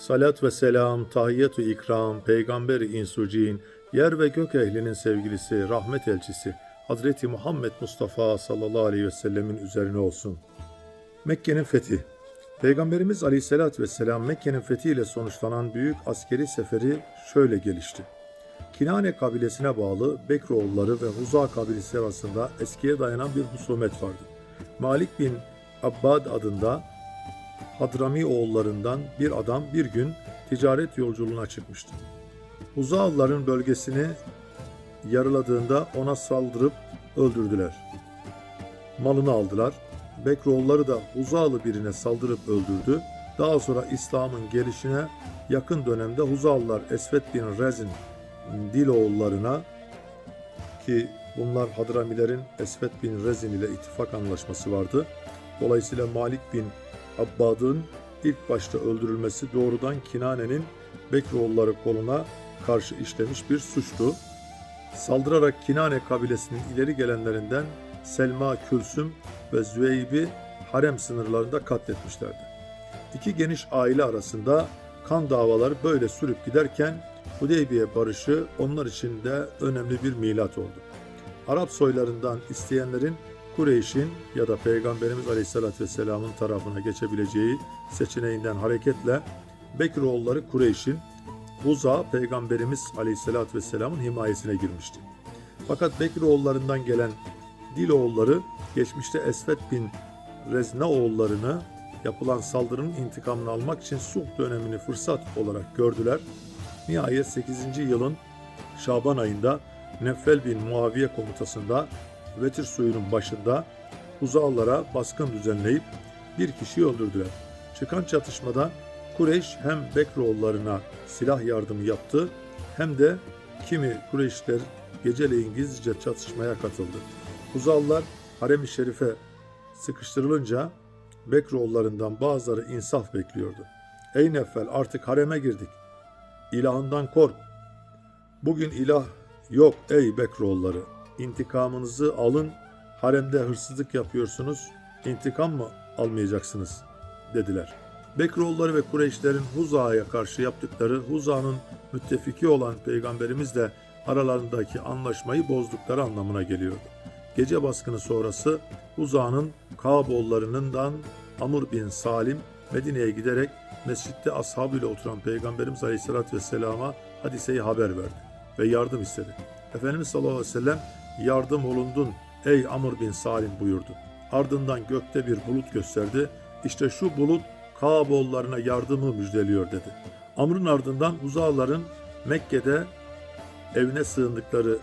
Salat ve selam, tahiyyatü ikram, peygamberi insucin, yer ve gök ehlinin sevgilisi, rahmet elçisi, Hazreti Muhammed Mustafa sallallahu aleyhi ve sellemin üzerine olsun. Mekke'nin fethi Peygamberimiz aleyhissalatü vesselam Mekke'nin fethiyle sonuçlanan büyük askeri seferi şöyle gelişti. Kinane kabilesine bağlı Bekroğulları ve Huza kabilesi arasında eskiye dayanan bir husumet vardı. Malik bin Abbad adında Hadrami oğullarından bir adam bir gün ticaret yolculuğuna çıkmıştı. Huzalıların bölgesini yarıladığında ona saldırıp öldürdüler. Malını aldılar. Bekroğulları da Huzalı birine saldırıp öldürdü. Daha sonra İslam'ın gelişine yakın dönemde Huzalılar Esvet bin Rezin Diloğullarına ki bunlar Hadramilerin Esvet bin Rezin ile ittifak anlaşması vardı. Dolayısıyla Malik bin Abbad'ın ilk başta öldürülmesi doğrudan Kinane'nin Bekroğulları koluna karşı işlemiş bir suçtu. Saldırarak Kinane kabilesinin ileri gelenlerinden Selma Külsüm ve Züeyb'i harem sınırlarında katletmişlerdi. İki geniş aile arasında kan davaları böyle sürüp giderken Hudeybiye barışı onlar için de önemli bir milat oldu. Arap soylarından isteyenlerin Kureyş'in ya da Peygamberimiz Aleyhisselatü Vesselam'ın tarafına geçebileceği seçeneğinden hareketle Bekroğulları Kureyş'in Buza Peygamberimiz Aleyhisselatü Vesselam'ın himayesine girmişti. Fakat Bekroğullarından gelen Diloğulları geçmişte Esvet bin Reznaoğullarını yapılan saldırının intikamını almak için sulh dönemini fırsat olarak gördüler. Nihayet 8. yılın Şaban ayında Neffel bin Muaviye komutasında Vetir suyunun başında Huzalılara baskın düzenleyip bir kişiyi öldürdüler. Çıkan çatışmada Kureyş hem Bekroğullarına silah yardımı yaptı hem de kimi Kureyşler geceleyin gizlice çatışmaya katıldı. Huzalılar Harem-i Şerif'e sıkıştırılınca Bekroğullarından bazıları insaf bekliyordu. Ey Neffel artık hareme girdik. İlahından kork. Bugün ilah yok ey Bekroğulları. İntikamınızı alın. Haremde hırsızlık yapıyorsunuz. İntikam mı almayacaksınız dediler. Bekroğulları ve Kureyşlerin Huza'ya karşı yaptıkları Huza'nın müttefiki olan peygamberimiz de aralarındaki anlaşmayı bozdukları anlamına geliyordu. Gece baskını sonrası Huza'nın Kaboğullarından Amr bin Salim Medine'ye giderek mescitte ashabıyla oturan Peygamberimiz Aleyhisselatü Vesselam'a hadiseyi haber verdi ve yardım istedi. Efendimiz sallallahu aleyhi ve sellem yardım olundun ey Amr bin Salim buyurdu. Ardından gökte bir bulut gösterdi. İşte şu bulut Kaboğullarına yardımı müjdeliyor dedi. Amr'ın ardından Huzaların Mekke'de evine sığındıkları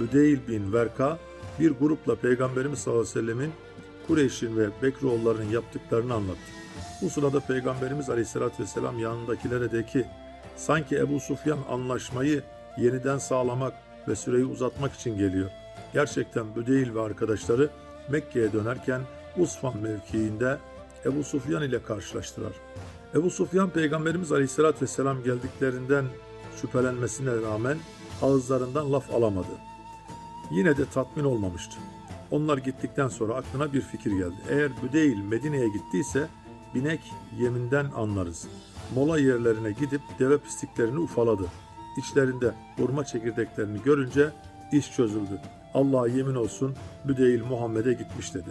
Büdeyl bin Verka bir grupla Peygamberimiz sallallahu aleyhi ve sellemin Kureyş'in ve Bekroğullarının yaptıklarını anlattı. Bu sırada Peygamberimiz aleyhissalatü vesselam yanındakilere de ki sanki Ebu Sufyan anlaşmayı yeniden sağlamak ve süreyi uzatmak için geliyor. Gerçekten Büdeyl ve arkadaşları Mekke'ye dönerken Usfan mevkiinde Ebu Sufyan ile karşılaştılar. Ebu Sufyan Peygamberimiz Aleyhisselatü Vesselam geldiklerinden şüphelenmesine rağmen ağızlarından laf alamadı. Yine de tatmin olmamıştı. Onlar gittikten sonra aklına bir fikir geldi. Eğer Büdeyl Medine'ye gittiyse binek yeminden anlarız. Mola yerlerine gidip deve pisliklerini ufaladı. İçlerinde hurma çekirdeklerini görünce iş çözüldü. Allah'a yemin olsun Büdeyl Muhammed'e gitmiş dedi.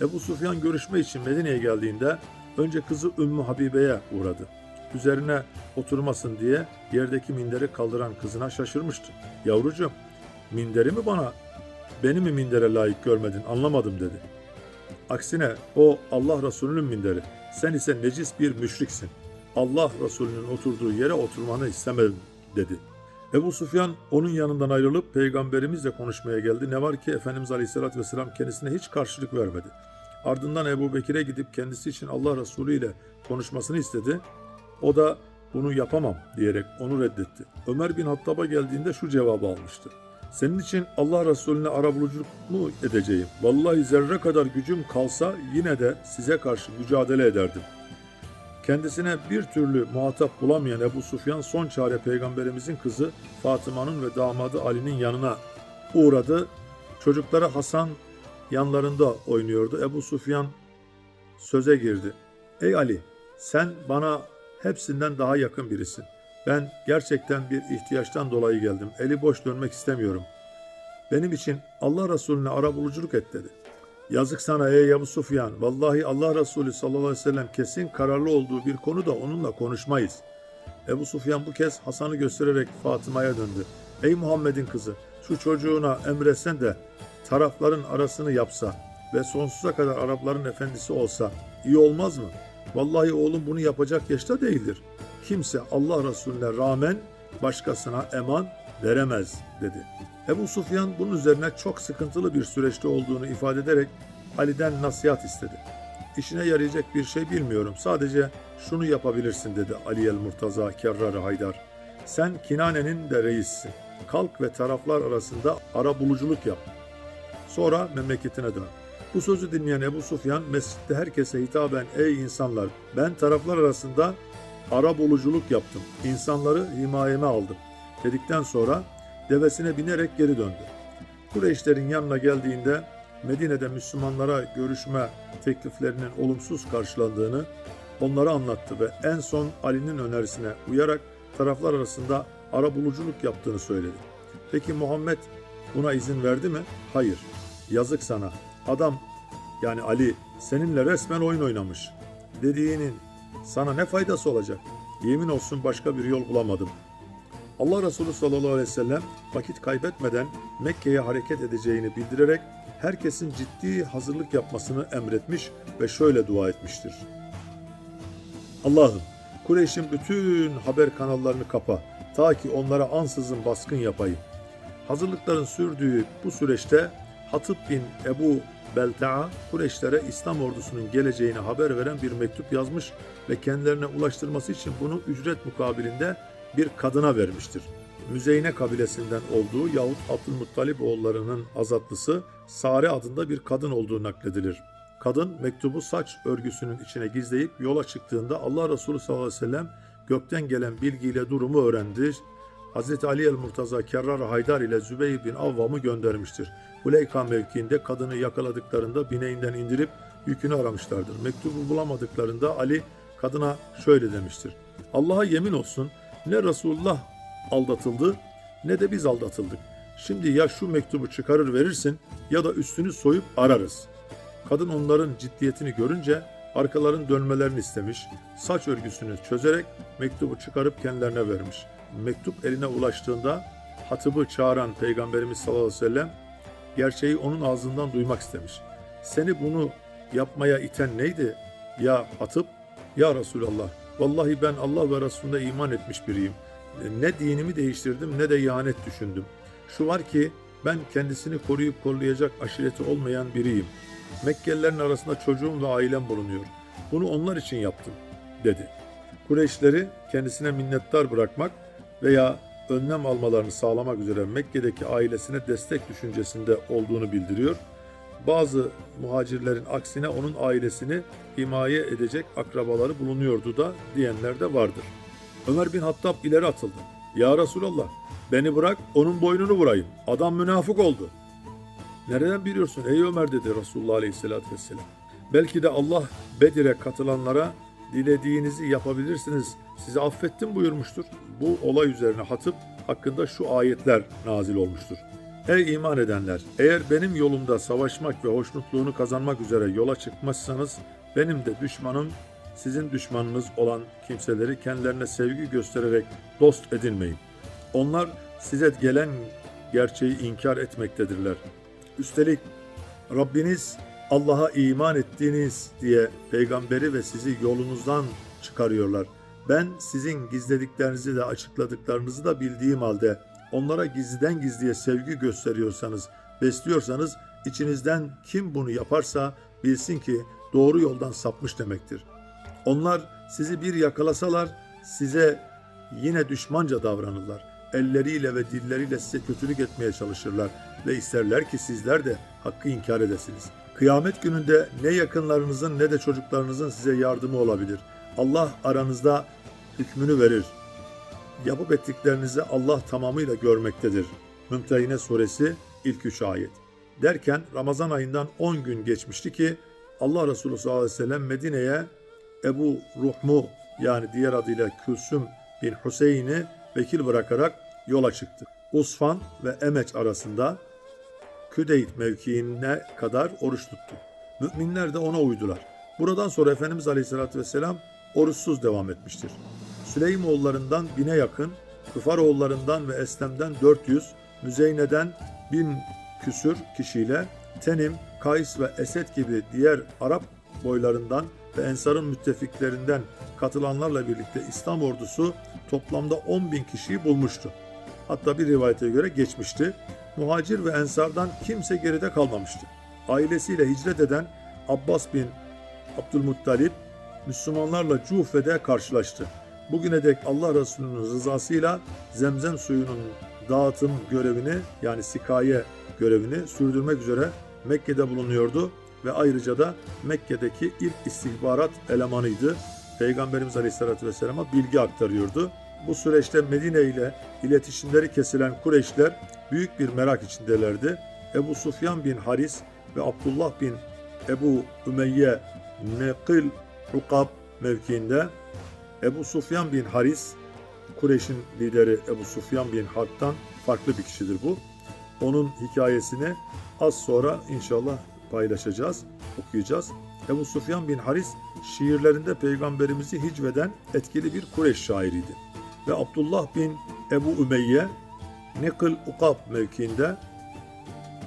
Ebu Sufyan görüşme için Medine'ye geldiğinde önce kızı Ümmü Habibe'ye uğradı. Üzerine oturmasın diye yerdeki minderi kaldıran kızına şaşırmıştı. Yavrucuğum minderi mi bana beni mi mindere layık görmedin anlamadım dedi. Aksine o Allah Resulü'nün minderi. Sen ise necis bir müşriksin. Allah Resulü'nün oturduğu yere oturmanı istemedim dedi. Ebu Sufyan onun yanından ayrılıp peygamberimizle konuşmaya geldi. Ne var ki Efendimiz Aleyhisselatü Vesselam kendisine hiç karşılık vermedi. Ardından Ebu Bekir'e gidip kendisi için Allah Resulü ile konuşmasını istedi. O da bunu yapamam diyerek onu reddetti. Ömer bin Hattab'a geldiğinde şu cevabı almıştı. Senin için Allah Resulüne arabuluculuk mu edeceğim? Vallahi zerre kadar gücüm kalsa yine de size karşı mücadele ederdim. Kendisine bir türlü muhatap bulamayan Ebu Sufyan son çare peygamberimizin kızı Fatıma'nın ve damadı Ali'nin yanına uğradı. Çocukları Hasan yanlarında oynuyordu. Ebu Sufyan söze girdi. Ey Ali sen bana hepsinden daha yakın birisin. Ben gerçekten bir ihtiyaçtan dolayı geldim. Eli boş dönmek istemiyorum. Benim için Allah Resulüne arabuluculuk et dedi. Yazık sana ey Ebu Sufyan. Vallahi Allah Resulü sallallahu aleyhi ve sellem kesin kararlı olduğu bir konuda onunla konuşmayız. Ebu Sufyan bu kez Hasan'ı göstererek Fatıma'ya döndü. Ey Muhammed'in kızı şu çocuğuna emretsen de tarafların arasını yapsa ve sonsuza kadar Arapların efendisi olsa iyi olmaz mı? Vallahi oğlum bunu yapacak yaşta değildir. Kimse Allah Resulüne rağmen başkasına eman veremez dedi. Ebu Sufyan bunun üzerine çok sıkıntılı bir süreçte olduğunu ifade ederek Ali'den nasihat istedi. İşine yarayacak bir şey bilmiyorum. Sadece şunu yapabilirsin dedi Ali el Murtaza Kerrar Haydar. Sen Kinane'nin de reissin. Kalk ve taraflar arasında ara buluculuk yap. Sonra memleketine dön. Bu sözü dinleyen Ebu Sufyan mescitte herkese hitaben ey insanlar ben taraflar arasında ara buluculuk yaptım. İnsanları himayeme aldım. Dedikten sonra devesine binerek geri döndü. Kureyşlerin yanına geldiğinde Medine'de Müslümanlara görüşme tekliflerinin olumsuz karşılandığını onlara anlattı ve en son Ali'nin önerisine uyarak taraflar arasında ara buluculuk yaptığını söyledi. Peki Muhammed buna izin verdi mi? Hayır. Yazık sana. Adam yani Ali seninle resmen oyun oynamış. Dediğinin sana ne faydası olacak? Yemin olsun başka bir yol bulamadım. Allah Resulü sallallahu aleyhi ve sellem vakit kaybetmeden Mekke'ye hareket edeceğini bildirerek herkesin ciddi hazırlık yapmasını emretmiş ve şöyle dua etmiştir. Allah'ım Kureyş'in bütün haber kanallarını kapa ta ki onlara ansızın baskın yapayım. Hazırlıkların sürdüğü bu süreçte Hatip bin Ebu Belta'a Kureyşlere İslam ordusunun geleceğini haber veren bir mektup yazmış ve kendilerine ulaştırması için bunu ücret mukabilinde bir kadına vermiştir. Müzeyne kabilesinden olduğu yahut Abdülmuttalip oğullarının azatlısı Sare adında bir kadın olduğu nakledilir. Kadın mektubu saç örgüsünün içine gizleyip yola çıktığında Allah Resulü sallallahu aleyhi ve sellem gökten gelen bilgiyle durumu öğrendi. Hz. Ali el-Murtaza Kerrar Haydar ile Zübeyir bin Avvam'ı göndermiştir. Huleyka mevkiinde kadını yakaladıklarında bineğinden indirip yükünü aramışlardır. Mektubu bulamadıklarında Ali kadına şöyle demiştir. Allah'a yemin olsun ne Resulullah aldatıldı ne de biz aldatıldık. Şimdi ya şu mektubu çıkarır verirsin ya da üstünü soyup ararız. Kadın onların ciddiyetini görünce arkaların dönmelerini istemiş, saç örgüsünü çözerek mektubu çıkarıp kendilerine vermiş. Mektup eline ulaştığında Hatip'i çağıran Peygamberimiz sallallahu aleyhi ve sellem gerçeği onun ağzından duymak istemiş. Seni bunu yapmaya iten neydi? Ya Hatip, ya Resulallah. Vallahi ben Allah ve Resulüne iman etmiş biriyim. Ne dinimi değiştirdim ne de ihanet düşündüm. Şu var ki ben kendisini koruyup kollayacak aşireti olmayan biriyim. Mekkelilerin arasında çocuğum ve ailem bulunuyor. Bunu onlar için yaptım, dedi. Kureyşleri kendisine minnettar bırakmak veya önlem almalarını sağlamak üzere Mekke'deki ailesine destek düşüncesinde olduğunu bildiriyor. Bazı muhacirlerin aksine onun ailesini himaye edecek akrabaları bulunuyordu da diyenler de vardır. Ömer bin Hattab ileri atıldı. Ya Resulallah beni bırak onun boynunu vurayım. Adam münafık oldu. Nereden biliyorsun ey Ömer dedi Resulullah Aleyhisselatü Vesselam. Belki de Allah Bedir'e katılanlara dilediğinizi yapabilirsiniz sizi affettim buyurmuştur. Bu olay üzerine Hatip hakkında şu ayetler nazil olmuştur. Ey iman edenler! Eğer benim yolumda savaşmak ve hoşnutluğunu kazanmak üzere yola çıkmazsanız benim de düşmanım sizin düşmanınız olan kimseleri kendilerine sevgi göstererek dost edinmeyin. Onlar size gelen gerçeği inkar etmektedirler. Üstelik Rabbiniz Allah'a iman ettiğiniz diye peygamberi ve sizi yolunuzdan çıkarıyorlar. Ben sizin gizlediklerinizi de açıkladıklarınızı da bildiğim halde onlara gizliden gizliye sevgi gösteriyorsanız, besliyorsanız içinizden kim bunu yaparsa bilsin ki doğru yoldan sapmış demektir. Onlar sizi bir yakalasalar size yine düşmanca davranırlar. Elleriyle ve dilleriyle size kötülük etmeye çalışırlar ve isterler ki sizler de hakkı inkar edesiniz. Kıyamet gününde ne yakınlarınızın ne de çocuklarınızın size yardımı olabilir. Allah aranızda hükmünü verir. Yapıp ettiklerinizi Allah tamamıyla görmektedir. Mümtehine suresi ilk üç ayet. Derken Ramazan ayından 10 gün geçmişti ki Allah Resulü sallallahu aleyhi ve sellem Medine'ye Ebu Ruhmu yani diğer adıyla Külsüm bin Hüseyin'i vekil bırakarak yola çıktı. Usfan ve Emeç arasında Küdeyt mevkiine kadar oruç tuttu. Müminler de ona uydular. Buradan sonra Efendimiz Aleyhisselatü Vesselam oruçsuz devam etmiştir. Süleymoğullarından bine yakın, Küfaroğullarından ve Eslem'den 400, Müzeyne'den bin küsür kişiyle Tenim, Kays ve Esed gibi diğer Arap boylarından ve Ensar'ın müttefiklerinden katılanlarla birlikte İslam ordusu toplamda 10 bin kişiyi bulmuştu. Hatta bir rivayete göre geçmişti. Muhacir ve Ensar'dan kimse geride kalmamıştı. Ailesiyle hicret eden Abbas bin Abdülmuttalip Müslümanlarla Cufe'de karşılaştı. Bugüne dek Allah Resulü'nün rızasıyla zemzem suyunun dağıtım görevini yani sikaye görevini sürdürmek üzere Mekke'de bulunuyordu ve ayrıca da Mekke'deki ilk istihbarat elemanıydı. Peygamberimiz Aleyhisselatü Vesselam'a bilgi aktarıyordu. Bu süreçte Medine ile iletişimleri kesilen Kureyşler büyük bir merak içindelerdi. Ebu Sufyan bin Haris ve Abdullah bin Ebu Ümeyye Nekil Ukab mevkiinde Ebu Sufyan bin Haris, Kureyş'in lideri Ebu Sufyan bin Harp'tan farklı bir kişidir bu. Onun hikayesini az sonra inşallah paylaşacağız, okuyacağız. Ebu Sufyan bin Haris şiirlerinde peygamberimizi hicveden etkili bir Kureyş şairiydi. Ve Abdullah bin Ebu Ümeyye Nekil Ukab mevkiinde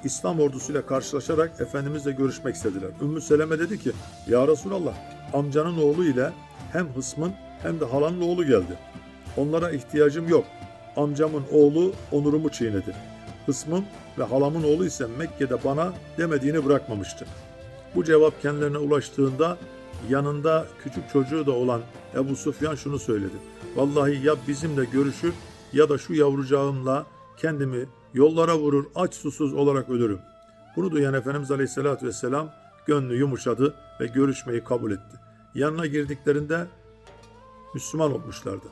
İslam ordusuyla karşılaşarak Efendimizle görüşmek istediler. Ümmü Seleme dedi ki, Ya Resulallah amcanın oğlu ile hem hısmın hem de halanın oğlu geldi. Onlara ihtiyacım yok. Amcamın oğlu onurumu çiğnedi. Hısmım ve halamın oğlu ise Mekke'de bana demediğini bırakmamıştı. Bu cevap kendilerine ulaştığında yanında küçük çocuğu da olan Ebu Sufyan şunu söyledi. Vallahi ya bizimle görüşür ya da şu yavrucağımla kendimi yollara vurur aç susuz olarak ölürüm. Bunu duyan Efendimiz Aleyhisselatü Vesselam gönlü yumuşadı ve görüşmeyi kabul etti. Yanına girdiklerinde Müslüman olmuşlardı.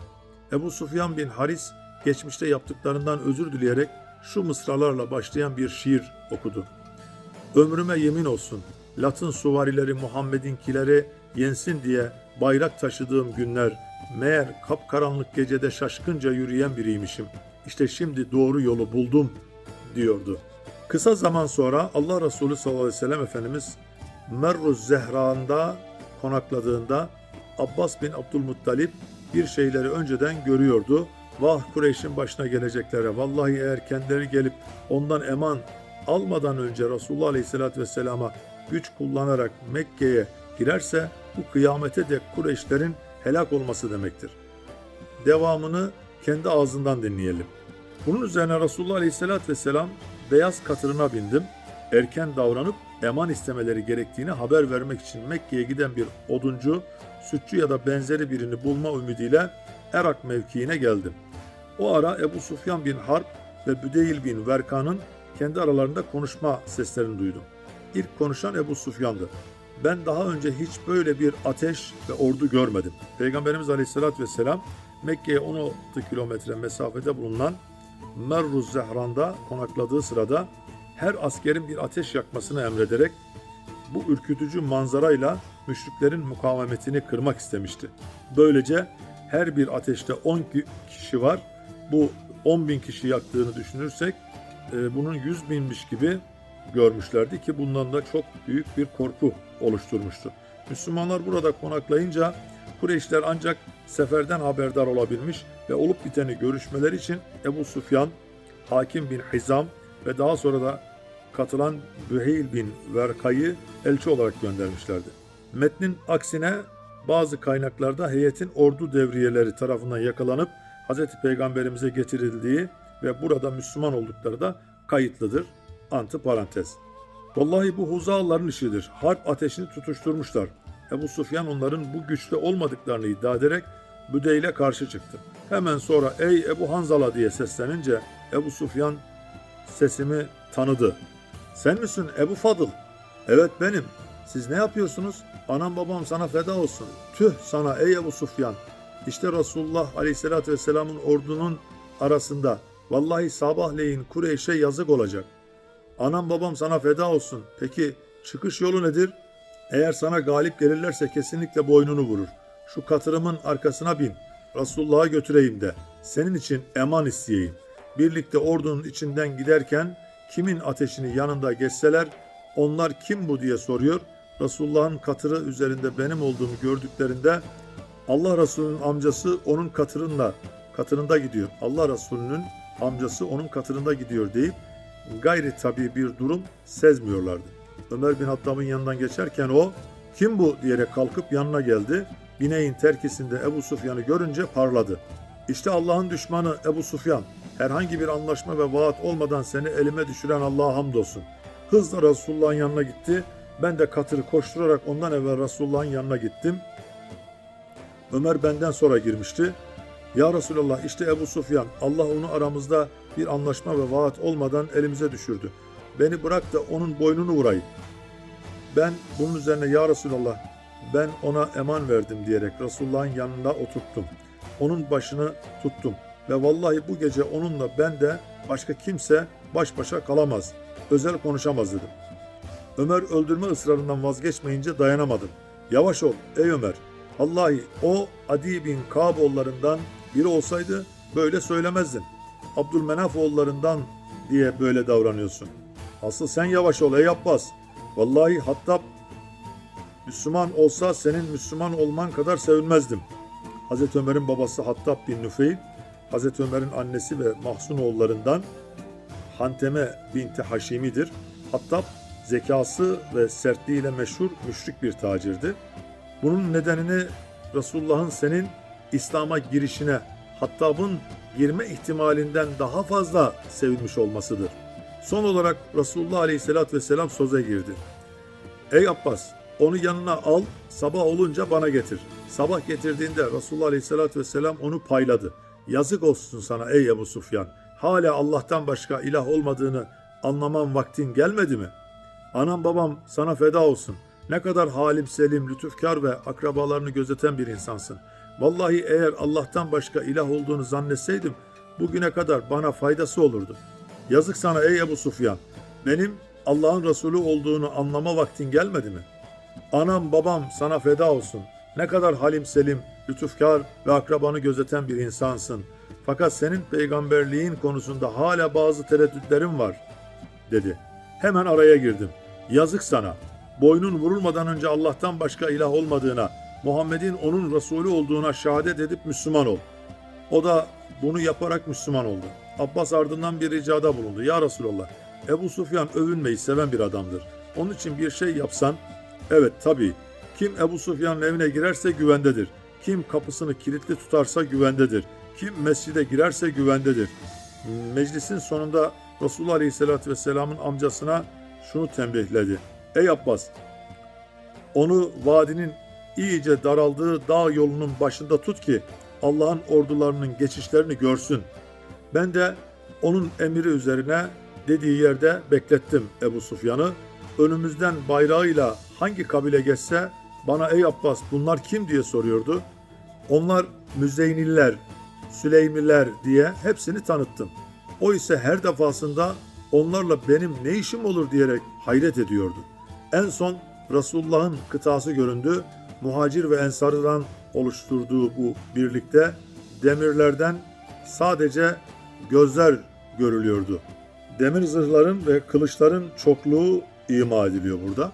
Ebu Sufyan bin Haris geçmişte yaptıklarından özür dileyerek şu mısralarla başlayan bir şiir okudu. Ömrüme yemin olsun, Latın suvarileri Muhammed'inkileri yensin diye bayrak taşıdığım günler, meğer kapkaranlık gecede şaşkınca yürüyen biriymişim. İşte şimdi doğru yolu buldum, diyordu. Kısa zaman sonra Allah Resulü sallallahu aleyhi ve sellem Efendimiz Merruz Zehra'nda konakladığında Abbas bin Abdülmuttalip bir şeyleri önceden görüyordu. Vah Kureyş'in başına geleceklere. Vallahi eğer kendileri gelip ondan eman almadan önce Resulullah Aleyhisselatü Vesselam'a güç kullanarak Mekke'ye girerse bu kıyamete dek Kureyşlerin helak olması demektir. Devamını kendi ağzından dinleyelim. Bunun üzerine Resulullah Aleyhisselatü Vesselam beyaz katırına bindim. Erken davranıp eman istemeleri gerektiğini haber vermek için Mekke'ye giden bir oduncu, sütçü ya da benzeri birini bulma ümidiyle Erak mevkiine geldim. O ara Ebu Sufyan bin Harp ve Büdeyil bin Verkan'ın kendi aralarında konuşma seslerini duydum. İlk konuşan Ebu Sufyan'dı. Ben daha önce hiç böyle bir ateş ve ordu görmedim. Peygamberimiz Aleyhisselatü Vesselam Mekke'ye 16 kilometre mesafede bulunan Merruz Zehran'da konakladığı sırada her askerin bir ateş yakmasını emrederek bu ürkütücü manzarayla müşriklerin mukavemetini kırmak istemişti. Böylece her bir ateşte 10 kişi var. Bu 10 bin kişi yaktığını düşünürsek e, bunun 100 binmiş gibi görmüşlerdi ki bundan da çok büyük bir korku oluşturmuştu. Müslümanlar burada konaklayınca Kureyşler ancak seferden haberdar olabilmiş ve olup biteni görüşmeler için Ebu Sufyan, Hakim bin Hizam ve daha sonra da katılan Büheyl bin Verkay'ı elçi olarak göndermişlerdi. Metnin aksine bazı kaynaklarda heyetin ordu devriyeleri tarafından yakalanıp Hz. Peygamberimize getirildiği ve burada Müslüman oldukları da kayıtlıdır. Antı parantez. Vallahi bu Huzalıların işidir. Harp ateşini tutuşturmuşlar. Ebu Sufyan onların bu güçte olmadıklarını iddia ederek Büdeyl'e karşı çıktı. Hemen sonra ey Ebu Hanzala diye seslenince Ebu Sufyan sesimi tanıdı. Sen misin Ebu Fadıl? Evet benim. Siz ne yapıyorsunuz? Anam babam sana feda olsun. Tüh sana ey Ebu Sufyan. İşte Resulullah Aleyhisselatü Vesselam'ın ordunun arasında. Vallahi sabahleyin Kureyş'e yazık olacak. Anam babam sana feda olsun. Peki çıkış yolu nedir? Eğer sana galip gelirlerse kesinlikle boynunu vurur. şu katırımın arkasına bin. Resulullah'a götüreyim de. Senin için eman isteyeyim. Birlikte ordunun içinden giderken kimin ateşini yanında geçseler onlar kim bu diye soruyor. Resulullah'ın katırı üzerinde benim olduğumu gördüklerinde Allah Resulü'nün amcası onun katırınla katırında gidiyor. Allah Resulü'nün amcası onun katırında gidiyor deyip gayri tabi bir durum sezmiyorlardı. Ömer bin Hattab'ın yanından geçerken o kim bu diyerek kalkıp yanına geldi. Bineğin terkisinde Ebu Sufyan'ı görünce parladı. İşte Allah'ın düşmanı Ebu Sufyan. Herhangi bir anlaşma ve vaat olmadan seni elime düşüren Allah'a hamdolsun. Hızla Resulullah'ın yanına gitti. Ben de katırı koşturarak ondan evvel Resulullah'ın yanına gittim. Ömer benden sonra girmişti. Ya Resulallah işte Ebu Sufyan Allah onu aramızda bir anlaşma ve vaat olmadan elimize düşürdü. Beni bırak da onun boynunu vurayım. Ben bunun üzerine ya Resulallah ben ona eman verdim diyerek Resulullah'ın yanına oturttum. Onun başını tuttum ve vallahi bu gece onunla ben de başka kimse baş başa kalamaz, özel konuşamaz dedim. Ömer öldürme ısrarından vazgeçmeyince dayanamadım. Yavaş ol ey Ömer. Vallahi o Adi bin Ka'b oğullarından biri olsaydı böyle söylemezdin. Abdülmenaf oğullarından diye böyle davranıyorsun. Asıl sen yavaş ol ey Abbas. Vallahi Hattab Müslüman olsa senin Müslüman olman kadar sevinmezdim. Hazreti Ömer'in babası Hattab bin Nüfeil, Hazreti Ömer'in annesi ve Mahsun oğullarından Hanteme binti Haşimi'dir. Hattab zekası ve sertliğiyle meşhur müşrik bir tacirdi. Bunun nedenini Resulullah'ın senin İslam'a girişine Hattab'ın girme ihtimalinden daha fazla sevilmiş olmasıdır. Son olarak Resulullah Aleyhisselatü Vesselam söze girdi. Ey Abbas onu yanına al sabah olunca bana getir. Sabah getirdiğinde Resulullah Aleyhisselatü Vesselam onu payladı. Yazık olsun sana ey Ebu Sufyan. Hala Allah'tan başka ilah olmadığını anlaman vaktin gelmedi mi? Anam babam sana feda olsun. Ne kadar halim selim, lütufkar ve akrabalarını gözeten bir insansın. Vallahi eğer Allah'tan başka ilah olduğunu zannetseydim bugüne kadar bana faydası olurdu. Yazık sana ey Ebu Sufyan. Benim Allah'ın Resulü olduğunu anlama vaktin gelmedi mi? Anam babam sana feda olsun. Ne kadar halim selim, lütufkar ve akrabanı gözeten bir insansın. Fakat senin peygamberliğin konusunda hala bazı tereddütlerim var, dedi. Hemen araya girdim. Yazık sana. Boynun vurulmadan önce Allah'tan başka ilah olmadığına, Muhammed'in onun Resulü olduğuna şehadet edip Müslüman ol. O da bunu yaparak Müslüman oldu. Abbas ardından bir ricada bulundu. Ya Resulallah, Ebu Sufyan övünmeyi seven bir adamdır. Onun için bir şey yapsan, evet tabii. Kim Ebu Sufyan'ın evine girerse güvendedir. Kim kapısını kilitli tutarsa güvendedir. Kim mescide girerse güvendedir. Meclisin sonunda Resulullah Aleyhisselatü Vesselam'ın amcasına şunu tembihledi. Ey Abbas, onu vadinin iyice daraldığı dağ yolunun başında tut ki Allah'ın ordularının geçişlerini görsün. Ben de onun emiri üzerine dediği yerde beklettim Ebu Sufyan'ı. Önümüzden bayrağıyla hangi kabile geçse bana ey Abbas bunlar kim diye soruyordu. Onlar Müzeyniller, Süleymiler diye hepsini tanıttım. O ise her defasında onlarla benim ne işim olur diyerek hayret ediyordu. En son Resulullah'ın kıtası göründü. Muhacir ve Ensar'dan oluşturduğu bu birlikte demirlerden sadece gözler görülüyordu. Demir zırhların ve kılıçların çokluğu ima ediliyor burada.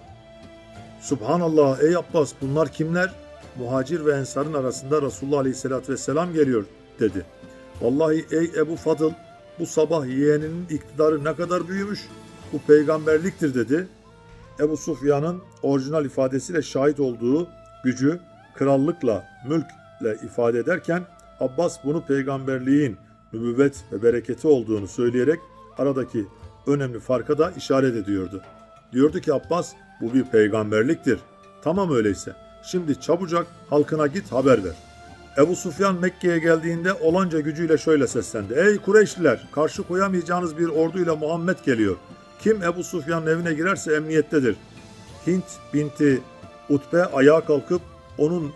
Subhanallah ey Abbas bunlar kimler? Muhacir ve Ensar'ın arasında Resulullah Aleyhisselatü Vesselam geliyor dedi. Vallahi ey Ebu Fadıl bu sabah yeğeninin iktidarı ne kadar büyümüş bu peygamberliktir dedi. Ebu Sufyan'ın orijinal ifadesiyle şahit olduğu gücü krallıkla, mülkle ifade ederken Abbas bunu peygamberliğin nübüvvet ve bereketi olduğunu söyleyerek aradaki önemli farka da işaret ediyordu. Diyordu ki Abbas bu bir peygamberliktir. Tamam öyleyse. Şimdi çabucak halkına git haber ver. Ebu Sufyan Mekke'ye geldiğinde olanca gücüyle şöyle seslendi. Ey Kureyşliler karşı koyamayacağınız bir orduyla Muhammed geliyor. Kim Ebu Sufyan'ın evine girerse emniyettedir. Hint binti Utbe ayağa kalkıp onun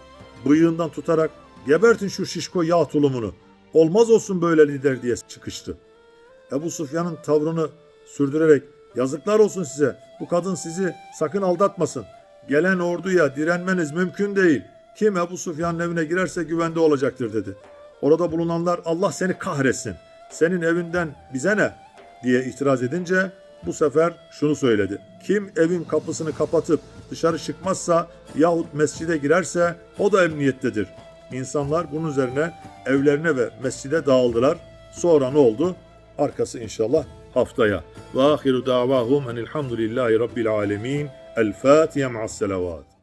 bıyığından tutarak gebertin şu şişko yağ tulumunu. Olmaz olsun böyle lider diye çıkıştı. Ebu Sufyan'ın tavrını sürdürerek yazıklar olsun size bu kadın sizi sakın aldatmasın. Gelen orduya direnmeniz mümkün değil. Kim Ebu Sufyan'ın evine girerse güvende olacaktır dedi. Orada bulunanlar Allah seni kahretsin. Senin evinden bize ne? diye itiraz edince bu sefer şunu söyledi. Kim evin kapısını kapatıp dışarı çıkmazsa yahut mescide girerse o da emniyettedir. İnsanlar bunun üzerine evlerine ve mescide dağıldılar. Sonra ne oldu? Arkası inşallah haftaya. Ve ahiru davahum enilhamdülillahi rabbil alemin. الفاتحة مع الصلوات.